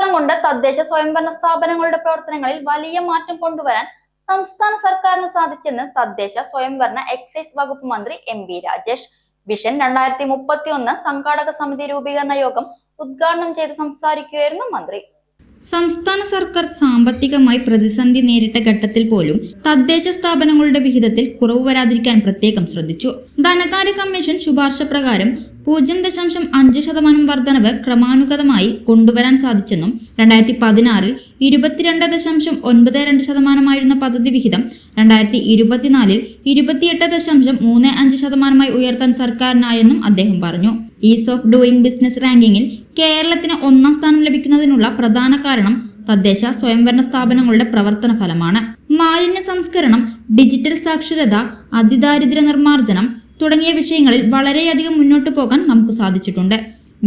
കാലം കൊണ്ട് തദ്ദേശ സ്വയംഭരണ സ്ഥാപനങ്ങളുടെ പ്രവർത്തനങ്ങളിൽ വലിയ മാറ്റം കൊണ്ടുവരാൻ സംസ്ഥാന സർക്കാരിന് സാധിച്ചെന്ന് തദ്ദേശ സ്വയംഭരണ എക്സൈസ് വകുപ്പ് മന്ത്രി എം വി രാജേഷ്. വിഷൻ രണ്ടായിരത്തി മുപ്പത്തി ഒന്ന് സംഘാടക സമിതി രൂപീകരണ യോഗം ഉദ്ഘാടനം ചെയ്ത് സംസാരിക്കുകയായിരുന്നു മന്ത്രി. സംസ്ഥാന സർക്കാർ സാമ്പത്തികമായി പ്രതിസന്ധി നേരിട്ട ഘട്ടത്തിൽ പോലും തദ്ദേശ സ്ഥാപനങ്ങളുടെ വിഹിതത്തിൽ കുറവ് വരാതിരിക്കാൻ പ്രത്യേകം ശ്രദ്ധിച്ചു. ധനകാര്യ കമ്മീഷൻ ശുപാർശ പ്രകാരം പൂജ്യം ദശാംശം അഞ്ച് ശതമാനം വർധനവ് ക്രമാനുഗതമായി കൊണ്ടുവരാൻ സാധിച്ചെന്നും രണ്ടായിരത്തി പതിനാറിൽ ഇരുപത്തിരണ്ട് ദശാംശം ഒൻപത് രണ്ട് ശതമാനമായിരുന്ന പദ്ധതി വിഹിതം രണ്ടായിരത്തി ഇരുപത്തിനാലിൽ ഇരുപത്തിയെട്ട് ദശാംശം മൂന്ന് അഞ്ച് ശതമാനമായി ഉയർത്താൻ സർക്കാരിനായെന്നും അദ്ദേഹം പറഞ്ഞു. ഈസ് ഓഫ് ഡൂയിങ് ബിസിനസ് റാങ്കിങ്ങിൽ കേരളത്തിന് ഒന്നാം സ്ഥാനം ലഭിക്കുന്നതിനുള്ള പ്രധാന കാരണം തദ്ദേശ സ്വയംഭരണ സ്ഥാപനങ്ങളുടെ പ്രവർത്തന ഫലമാണ്. മാലിന്യ സംസ്കരണം ഡിജിറ്റൽ സാക്ഷരത അതിദാരിദ്ര്യ നിർമ്മാർജനം തുടങ്ങിയ വിഷയങ്ങളിൽ വളരെയധികം മുന്നോട്ട് പോകാൻ നമുക്ക് സാധിച്ചിട്ടുണ്ട്.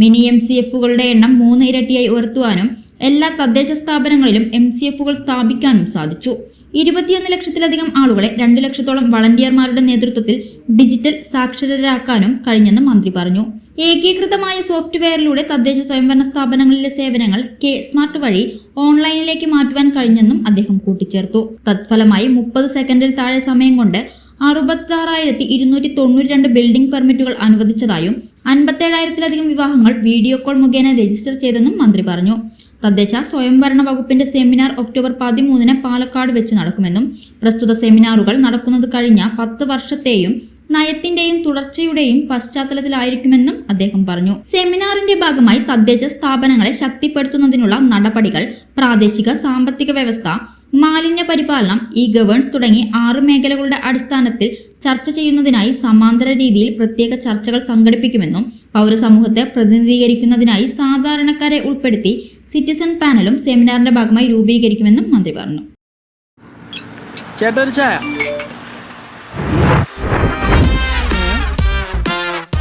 മിനി എം സി എഫുകളുടെ എണ്ണം മൂന്ന് ഇരട്ടിയായി ഉയർത്തുവാനും എല്ലാ തദ്ദേശ സ്ഥാപനങ്ങളിലും എം സി എഫുകൾ സ്ഥാപിക്കാനും സാധിച്ചു. ഇരുപത്തിയൊന്ന് ലക്ഷത്തിലധികം ആളുകളെ രണ്ട് ലക്ഷത്തോളം വളണ്ടിയർമാരുടെ നേതൃത്വത്തിൽ ഡിജിറ്റൽ സാക്ഷരരാക്കാനും കഴിഞ്ഞെന്ന് മന്ത്രി പറഞ്ഞു. ഏകീകൃതമായ സോഫ്റ്റ്വെയറിലൂടെ തദ്ദേശ സ്വയംഭരണ സ്ഥാപനങ്ങളിലെ സേവനങ്ങൾ കെ സ്മാർട്ട് വഴി ഓൺലൈനിലേക്ക് മാറ്റുവാൻ കഴിഞ്ഞെന്നും അദ്ദേഹം കൂട്ടിച്ചേർത്തു. തത്ഫലമായി മുപ്പത് സെക്കൻഡിൽ താഴെ സമയം കൊണ്ട് അറുപത്തി ആറായിരത്തി ഇരുന്നൂറ്റി തൊണ്ണൂറ്റി രണ്ട് ബിൽഡിംഗ് പെർമിറ്റുകൾ അനുവദിച്ചതായും അൻപത്തേഴായിരത്തിലധികം വിവാഹങ്ങൾ വീഡിയോ കോൾ മുഖേന രജിസ്റ്റർ ചെയ്തെന്നും മന്ത്രി പറഞ്ഞു. തദ്ദേശ സ്വയംഭരണ വകുപ്പിന്റെ സെമിനാർ ഒക്ടോബർ പതിമൂന്നിന് പാലക്കാട് വെച്ച് നടക്കുമെന്നും പ്രസ്തുത സെമിനാറുകൾ നടക്കുന്നത് കഴിഞ്ഞ പത്ത് വർഷത്തെയും നയത്തിന്റെയും തുടർച്ചയുടെയും പശ്ചാത്തലത്തിലായിരിക്കുമെന്നും അദ്ദേഹം പറഞ്ഞു. സെമിനാറിന്റെ ഭാഗമായി തദ്ദേശ സ്ഥാപനങ്ങളെ ശക്തിപ്പെടുത്തുന്നതിനുള്ള നടപടികൾ പ്രാദേശിക സാമ്പത്തിക വ്യവസ്ഥ മാലിന്യ പരിപാലനം ഇ ഗവേൺസ് തുടങ്ങി ആറ് മേഖലകളുടെ അടിസ്ഥാനത്തിൽ ചർച്ച ചെയ്യുന്നതിനായി സമാന്തര രീതിയിൽ പ്രത്യേക ചർച്ചകൾ സംഘടിപ്പിക്കുമെന്നും പൗരസമൂഹത്തെ പ്രതിനിധീകരിക്കുന്നതിനായി സാധാരണക്കാരെ ഉൾപ്പെടുത്തി സിറ്റിസൺ പാനലും സെമിനാറിന്റെ ഭാഗമായി രൂപീകരിക്കുമെന്നും മന്ത്രി പറഞ്ഞു. ചേട്ടാ